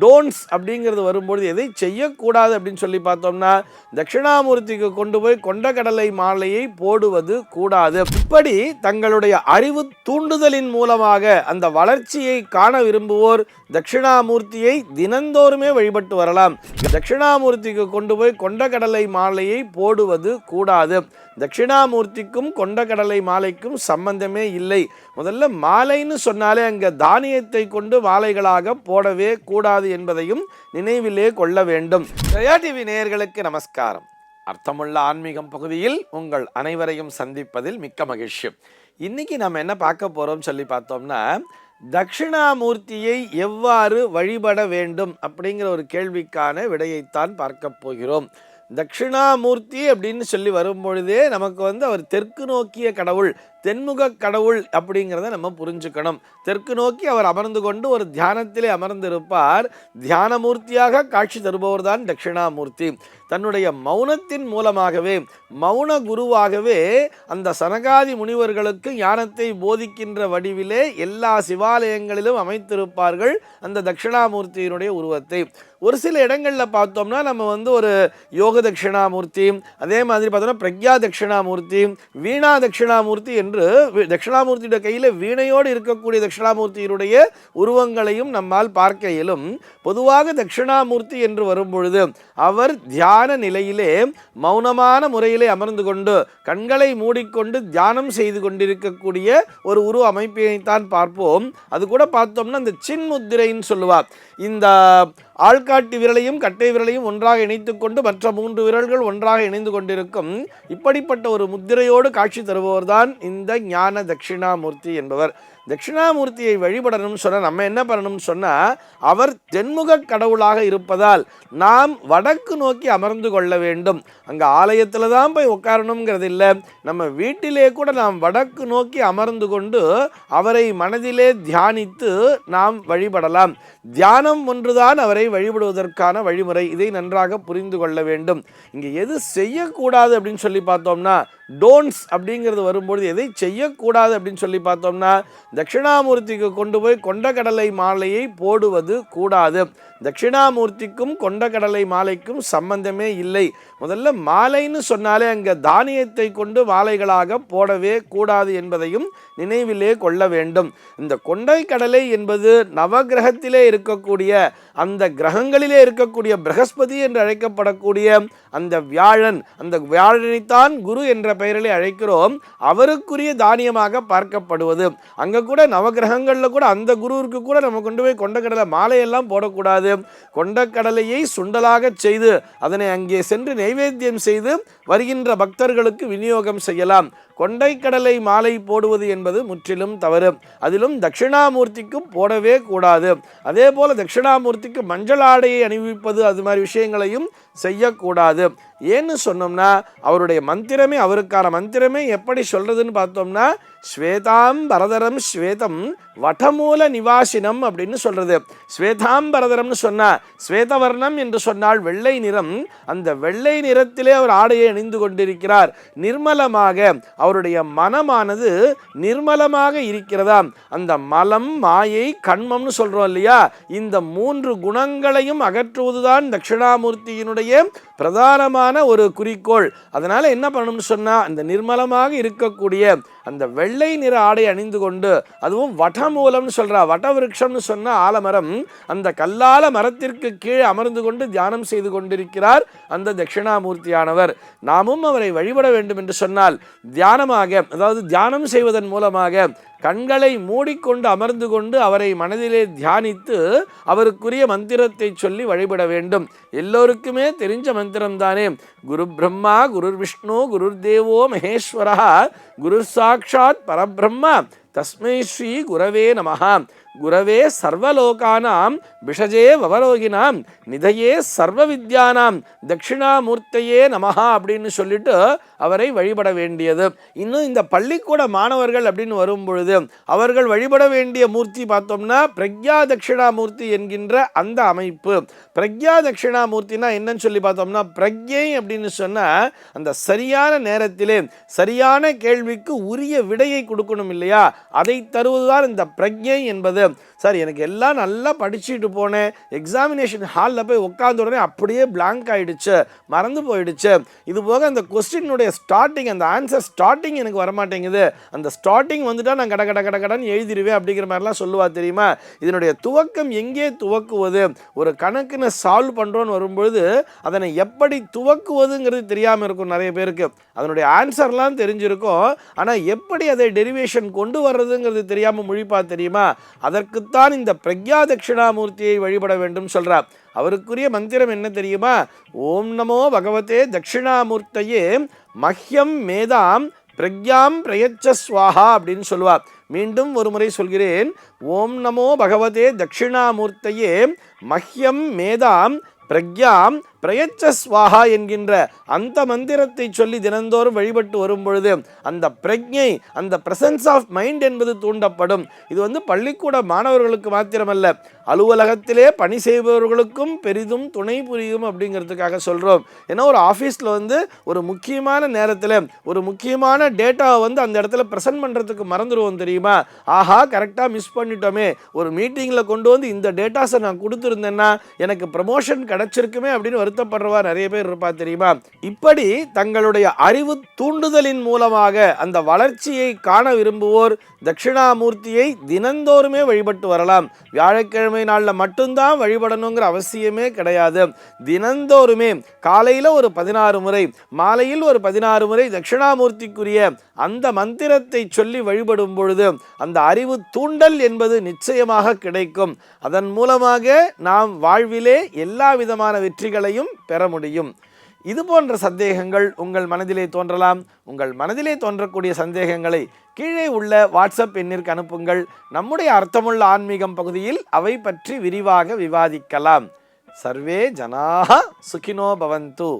Don'ts அப்படிங்கிறது வரும்பொழுது எதை செய்யக்கூடாது அப்படின்னு சொல்லி பார்த்தோம்னா தட்சிணாமூர்த்திக்கு கொண்டு போய் கொண்டக்கடலை மாலையை போடுவது கூடாது. இப்படி தங்களுடைய அறிவு தூண்டுதலின் மூலமாக அந்த வளர்ச்சியை காண விரும்புவோர் தட்சிணாமூர்த்தியை தினந்தோறுமே வழிபட்டு வரலாம். தட்சிணாமூர்த்திக்கு கொண்டு போய் கொண்டக்கடலை மாலையை போடுவது கூடாது. தட்சிணாமூர்த்திக்கும் கொண்டக்கடலை மாலைக்கும் சம்பந்தமே இல்லை. முதல்ல மாலைன்னு சொன்னாலே அங்கே தானியத்தை கொண்டு மாலைகளாக போடவே கூடாது என்பதையும் நினைவிலே கொள்ள வேண்டும். ஜெயா டிவி நேயர்களுக்கு நமஸ்காரம். அர்த்தமுள்ள ஆன்மீகம் பகுதியில் உங்கள் அனைவரையும் சந்திப்பதில் மிக்க மகிழ்ச்சி. இன்னைக்கு நம்ம என்ன பார்க்க போகிறோம்னு சொல்லி பார்த்தோம்னா தட்சிணாமூர்த்தியை எவ்வாறு வழிபட வேண்டும் அப்படிங்கிற ஒரு கேள்விக்கான விடையைத்தான் பார்க்க போகிறோம். தட்சிணாமூர்த்தி அப்படின்னு சொல்லி வரும்பொழுதே நமக்கு வந்து அவர் தெற்கு நோக்கிய கடவுள் தென்முக கடவுள் அப்படிங்கிறத நம்ம புரிஞ்சுக்கணும். தெற்கு நோக்கி அவர் அமர்ந்து கொண்டு ஒரு தியானத்திலே அமர்ந்திருப்பார். தியானமூர்த்தியாக காட்சி தருபவர் தான் தட்சிணாமூர்த்தி. தன்னுடைய மௌனத்தின் மூலமாகவே மௌன குருவாகவே அந்த சனகாதி முனிவர்களுக்கு ஞானத்தை போதிக்கின்ற வடிவிலே எல்லா சிவாலயங்களிலும் அமைத்திருப்பார்கள் அந்த தட்சிணாமூர்த்தியினுடைய உருவத்தை. ஒரு சில இடங்களில் பார்த்தோம்னா நம்ம வந்து ஒரு யோக தட்சிணாமூர்த்தி அதே மாதிரி பார்த்தோம்னா பிரக்யா தட்சிணாமூர்த்தி வீணா தட்சிணாமூர்த்தி என்று என்று தட்சிணாமூர்த்தியுடைய கையில் வீணையோடு இருக்கக்கூடிய தட்சிணாமூர்த்தியினுடைய உருவங்களையும் நம்மால் பார்க்க இயலும். பொதுவாக தட்சிணாமூர்த்தி என்று வரும்பொழுது அவர் தியான நிலையிலே மௌனமான முறையிலே அமர்ந்து கொண்டு கண்களை மூடிக்கொண்டு தியானம் செய்து கொண்டிருக்கக்கூடிய ஒரு உருவ அமைப்பினைத்தான் பார்ப்போம். அது கூட பார்த்தோம்னா இந்த சின்முத்திரைன்னு சொல்லுவார் இந்த ஆள்காட்டி விரலையும் கட்டை விரலையும் ஒன்றாக இணைத்துக்கொண்டு மற்ற மூன்று விரல்கள் ஒன்றாக இணைந்து கொண்டிருக்கும் இப்படிப்பட்ட ஒரு முத்திரையோடு காட்சி தருபவர்தான் இந்த ஞான தட்சிணாமூர்த்தி என்பவர். தட்சிணாமூர்த்தியை வழிபடணும்னு சொன்னால் நம்ம என்ன பண்ணணும்னு சொன்னால் அவர் தென்முக கடவுளாக இருப்பதால் நாம் வடக்கு நோக்கி அமர்ந்து கொள்ள வேண்டும். அங்கே ஆலயத்தில் தான் போய் உட்காரணுங்கிறது இல்லை. நம்ம வீட்டிலே கூட நாம் வடக்கு நோக்கி அமர்ந்து கொண்டு அவரை மனதிலே தியானித்து நாம் வழிபடலாம். தியானம் ஒன்றுதான் அவரை வழிபடுவதற்கான வழிமுறை. இதை நன்றாக புரிந்து கொள்ள வேண்டும். இங்கே எது செய்யக்கூடாது அப்படின்னு சொல்லி பார்த்தோம்னா டோன்ஸ் அப்படிங்கிறது வரும்பொழுது எதை செய்யக்கூடாது அப்படின்னு சொல்லி பார்த்தோம்னா தட்சிணாமூர்த்திக்கு கொண்டு போய் கொண்டக்கடலை மாலையை போடுவது கூடாது. தட்சிணாமூர்த்திக்கும் கொண்டக்கடலை மாலைக்கும் சம்பந்தமே இல்லை. முதல்ல மாலைன்னு சொன்னாலே அங்கே தானியத்தை கொண்டு மாலைகளாக போடவே கூடாது என்பதையும் நினைவிலே கொள்ள வேண்டும். இந்த கொண்டை கடலை என்பது நவகிரகத்திலே இருக்கக்கூடிய அந்த கிரகங்களிலே இருக்கக்கூடிய பிரகஸ்பதி என்று அழைக்கப்படக்கூடிய அந்த வியாழன் அந்த வியாழனைத்தான் குரு என்ற பெயரிலே அழைக்கிறோம். அவருக்குரிய தானியமாக பார்க்கப்படுவது. அங்கே கூட நவகிரகங்களில் கூட அந்த குருவிற்கு கூட நம்ம கொண்டு போய் கொண்டக்கடலை மாலையெல்லாம் போடக்கூடாது. கொண்டக்கடலையை சுண்டலாக செய்து அதனை அங்கே சென்று நைவேத்தியம் செய்து வருகின்ற பக்தர்களுக்கு விநியோகம் செய்யலாம். கொண்டைக்கடலை மாலை போடுவது என்பது முற்றிலும் தவறு. அதிலும் தட்சிணாமூர்த்திக்கும் போடவே கூடாது. அதே போல தட்சிணாமூர்த்திக்கு மஞ்சள் ஆடையை அணிவிப்பது அது மாதிரி விஷயங்களையும் செய்யக்கூடாது. ஏன்னு சொன்னோம்னா அவருடைய மந்திரமே அவருக்கான மந்திரமே எப்படி சொல்கிறதுன்னு பார்த்தோம்னா ஸ்வேதாம்பரதரம் ஸ்வேதம் வடமூல நிவாசினம் அப்படின்னு சொல்கிறது ஸ்வேதாம்பரதரம்னு சொன்னால் ஸ்வேதவர்ணம் என்று சொன்னால் வெள்ளை நிறம். அந்த வெள்ளை நிறத்திலே அவர் ஆடையை அணிந்து கொண்டிருக்கிறார். நிர்மலமாக அவருடைய மனமானது நிர்மலமாக இருக்கிறதாம் அந்த மலம் மாயை கண்மம்னு சொல்கிறோம் இல்லையா? இந்த மூன்று குணங்களையும் அகற்றுவதுதான் தட்சிணாமூர்த்தியினுடைய பிரதானமான ஒரு குறிக்கோள். அதனால் என்ன பண்ணணும்னு சொன்னால் அந்த நிர்மலமாக இருக்கக்கூடிய அந்த வெள்ளை நிற ஆடை அணிந்து கொண்டு அதுவும் வடமூலம்னு சொல்கிறா வடவிருட்சம்னு சொன்ன ஆலமரம் அந்த கல்லால மரத்திற்கு கீழே அமர்ந்து கொண்டு தியானம் செய்து கொண்டிருக்கிறார் அந்த தட்சிணாமூர்த்தியானவர். நாமும் அவரை வழிபட வேண்டும் என்று சொன்னால் தியானமாக அதாவது தியானம் செய்வதன் மூலமாக கண்களை மூடிக்கொண்டு அமர்ந்து கொண்டு அவரை மனதிலே தியானித்து அவருக்குரிய மந்திரத்தை சொல்லி வழிபட வேண்டும். எல்லோருக்குமே தெரிஞ்ச மந்திரம்தானே. குரு பிரம்மா குருர் விஷ்ணு குரு தேவோ மகேஸ்வரா குரு சாட்சாத் பரபிரம்மா தஸ்மை ஸ்ரீ குரவே நமஹா குரவே சர்வலோகானாம் விஷஜே வவரோகினாம் நிதையே சர்வ வித்யானாம் தட்சிணாமூர்த்தையே நமஹா அப்படின்னு சொல்லிட்டு அவரை வழிபட வேண்டியது. இன்னும் இந்த பள்ளிக்கூட மாணவர்கள் அப்படின்னு வரும் பொழுது அவர்கள் வழிபட வேண்டிய மூர்த்தி பார்த்தோம்னா பிரக்யா தட்சிணாமூர்த்தி என்கின்ற அந்த அமைப்பு. பிரக்யா தட்சிணாமூர்த்தினா என்னன்னு சொல்லி பார்த்தோம்னா பிரக்யை அப்படின்னு சொன்னால் அந்த சரியான நேரத்திலே சரியான கேள்விக்கு உரிய விடையை கொடுக்கணும் இல்லையா? அதை தருவதுதான் இந்த பிரக்ஞை என்பது. சார் எனக்கு எல்லாம் நல்லா படிச்சுட்டு போனேன். எக்ஸாமினேஷன் ஹாலில் போய் உட்காந்த உடனே அப்படியே பிளாங்க் ஆகிடுச்சு மறந்து போயிடுச்சு. இது போக அந்த கொஸ்டினுடைய ஸ்டார்டிங் அந்த ஆன்சர் ஸ்டார்டிங் எனக்கு வரமாட்டேங்குது. அந்த ஸ்டார்டிங் வந்துட்டால் நான் கட கட கட கடன்னு எழுதிடுவேன் அப்படிங்கிற மாதிரிலாம் சொல்லுவா தெரியுமா? இதனுடைய துவக்கம் எங்கே துவக்குவது? ஒரு கணக்குன்னு சால்வ் பண்ணுறோன்னு வரும்பொழுது அதனை எப்படி துவக்குவதுங்கிறது தெரியாமல் இருக்கும் நிறைய பேருக்கு. அதனுடைய ஆன்சர்லாம் தெரிஞ்சிருக்கும். ஆனால் எப்படி அதை டெரிவேஷன் கொண்டு வர்றதுங்கிறது தெரியாமல் முழிப்பா தெரியுமா? தான் இந்த பிரக்யா தட்சிணாமூர்த்தியை வழிபட வேண்டும் சொல்கிறார் அவருக்குரிய மந்திரம் என்ன தெரியுமா? ஓம் நமோ பகவதே தட்சிணாமூர்த்தையே மஹ்யம் மேதாம் பிரக்யாம் பிரயச்ச சுவாஹா அப்படின்னு சொல்லுவார். மீண்டும் ஒரு முறை சொல்கிறேன். ஓம் நமோ பகவதே தட்சிணாமூர்த்தையே மஹ்யம் மேதாம் பிரக்யாம் பிரயச்ச ஸ்வாஹா என்கின்ற அந்த மந்திரத்தை சொல்லி தினந்தோறும் வழிபட்டு வரும் பொழுது அந்த பிரக்ஞை அந்த பிரசன்ஸ் ஆஃப் மைண்ட் என்பது தூண்டப்படும். இது வந்து பள்ளிக்கூட மாணவர்களுக்கு மாத்திரமல்ல அலுவலகத்திலே பணி செய்பவர்களுக்கும் பெரிதும் துணை புரியும் அப்படிங்கிறதுக்காக சொல்கிறோம் ஏன்னா ஒரு ஆஃபீஸில் வந்து ஒரு முக்கியமான நேரத்தில் ஒரு முக்கியமான டேட்டாவை வந்து அந்த இடத்துல ப்ரெசென்ட் பண்ணுறதுக்கு மறந்துடுவோம் தெரியுமா? ஆஹா கரெக்டாக மிஸ் பண்ணிட்டோமே. ஒரு மீட்டிங்கில் கொண்டு வந்து இந்த டேட்டாஸை நான் கொடுத்துருந்தேன்னா எனக்கு ப்ரமோஷன் கிடச்சிருக்குமே அப்படின்னு வருத்தப்படுறவா நிறைய பேர் இருப்பா தெரியுமா? இப்படி தங்களுடைய அறிவு தூண்டுதலின் மூலமாக அந்த வளர்ச்சியை காண விரும்புவோர் தட்சிணாமூர்த்தியை தினந்தோறுமே வழிபட்டு வரலாம். வியாழக்கிழமை நாளில் மட்டும்தான் வழிபடணுங்கிற அவசியமே கிடையாது. தினந்தோறுமே காலையில் ஒரு பதினாறு முறை மாலையில் ஒரு பதினாறு முறை தட்சிணாமூர்த்திக்குரிய அந்த மந்திரத்தை சொல்லி வழிபடும் பொழுது அந்த அறிவு தூண்டல் என்பது நிச்சயமாக கிடைக்கும். அதன் மூலமாக நாம் வாழ்விலே எல்லா விதமான வெற்றிகளையும் பெற முடியும். இது போன்ற சந்தேகங்கள் உங்கள் மனதிலே தோன்றலாம். உங்கள் மனதிலே தோன்றக்கூடிய சந்தேகங்களை கீழே உள்ள வாட்ஸ்அப் எண்ணிற்கு அனுப்புங்கள். நம்முடைய அர்த்தமுள்ள ஆன்மீகம் பகுதியில் அவை பற்றி விரிவாக விவாதிக்கலாம். சர்வே ஜனாக சுகினோ பவந்து.